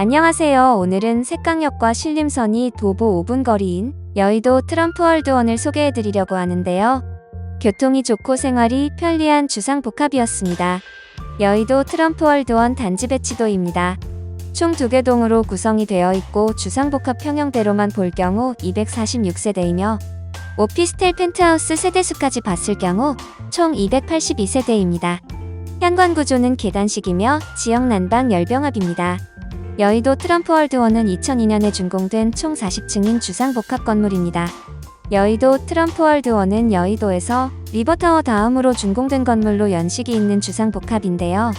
안녕하세요. 오늘은 색강역과 신림선이 도보 5분 거리인 여의도 트럼프월드원을 소개해드리려고 하는데요. 교통이 좋고 생활이 편리한 주상복합이었습니다. 여의도 트럼프월드원 단지 배치도입니다. 총 두 개 동으로 구성이 되어 있고 주상복합 평형대로만 볼 경우 246세대이며 오피스텔 펜트하우스 세대수까지 봤을 경우 총 282세대입니다. 현관 구조는 계단식이며 지역 난방 열병합입니다. 여의도 트럼프월드원은 2002년에 준공된 총 40층인 주상복합 건물입니다. 여의도 트럼프월드원은 여의도에서 리버타워 다음으로 준공된 건물로 연식이 있는 주상복합인데요.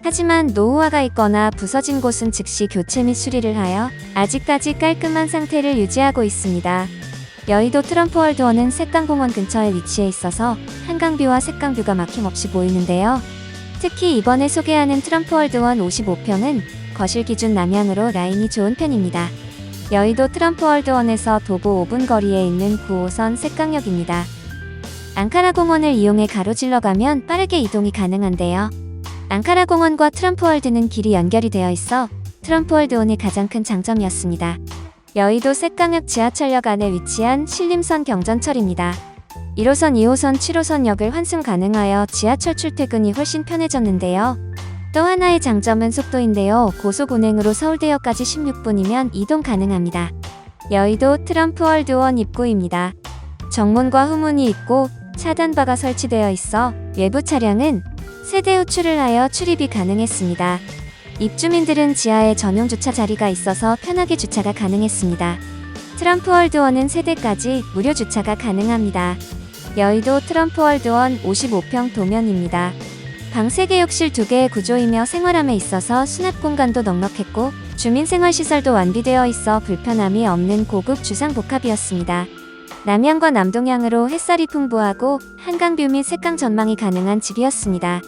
하지만 노후화가 있거나 부서진 곳은 즉시 교체 및 수리를 하여 아직까지 깔끔한 상태를 유지하고 있습니다. 여의도 트럼프월드원은 색강공원 근처에 위치해 있어서 한강뷰와 색강뷰가 막힘없이 보이는데요. 특히 이번에 소개하는 트럼프월드원 55평은 거실 기준 남향으로 라인이 좋은 편입니다. 여의도 트럼프월드원에서 도보 5분 거리에 있는 9호선 색강역입니다. 앙카라 공원을 이용해 가로질러 가면 빠르게 이동이 가능한데요. 앙카라 공원과 트럼프월드는 길이 연결이 되어 있어 트럼프월드원의 가장 큰 장점이었습니다. 여의도 색강역 지하철역 안에 위치한 신림선 경전철입니다. 1호선, 2호선, 7호선 역을 환승 가능하여 지하철 출퇴근이 훨씬 편해졌는데요. 또 하나의 장점은 속도인데요. 고속 운행으로 서울대역까지 16분이면 이동 가능합니다. 여의도 트럼프월드원 입구입니다. 정문과 후문이 있고 차단바가 설치되어 있어 외부 차량은 세대 호출을 하여 출입이 가능했습니다. 입주민들은 지하에 전용 주차 자리가 있어서 편하게 주차가 가능했습니다. 트럼프월드원은 세대까지 무료 주차가 가능합니다. 여의도 트럼프월드원 55평 도면입니다. 방 3개 욕실 2개의 구조이며 생활함에 있어서 수납 공간도 넉넉했고 주민생활시설도 완비되어 있어 불편함이 없는 고급 주상복합이었습니다. 남향과 남동향으로 햇살이 풍부하고 한강뷰 및 색강 전망이 가능한 집이었습니다.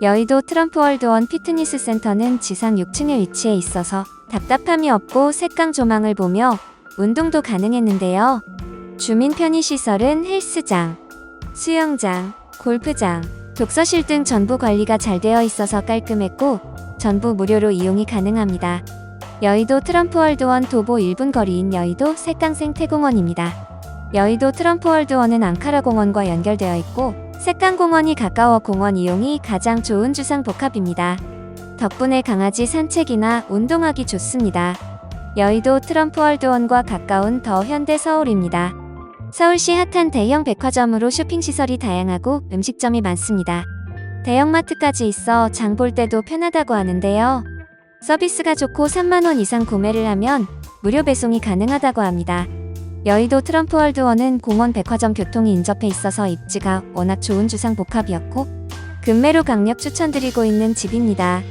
여의도 트럼프월드원 피트니스 센터는 지상 6층에 위치해 있어서 답답함이 없고 색강 조망을 보며 운동도 가능했는데요. 주민 편의시설은 헬스장, 수영장, 골프장, 독서실 등 전부 관리가 잘 되어 있어서 깔끔했고 전부 무료로 이용이 가능합니다. 여의도 트럼프월드원 도보 1분 거리인 여의도 색강생 태공원입니다. 여의도 트럼프월드원은 앙카라 공원과 연결되어 있고 색강공원이 가까워 공원 이용이 가장 좋은 주상 복합입니다. 덕분에 강아지 산책이나 운동하기 좋습니다. 여의도 트럼프월드원과 가까운 더 현대 서울입니다. 서울시 핫한 대형 백화점으로 쇼핑시설이 다양하고 음식점이 많습니다. 대형마트까지 있어 장 볼 때도 편하다고 하는데요. 서비스가 좋고 3만원 이상 구매를 하면 무료 배송이 가능하다고 합니다. 여의도 트럼프월드원은 공원 백화점 교통이 인접해 있어서 입지가 워낙 좋은 주상 복합이었고 금매로 강력 추천드리고 있는 집입니다.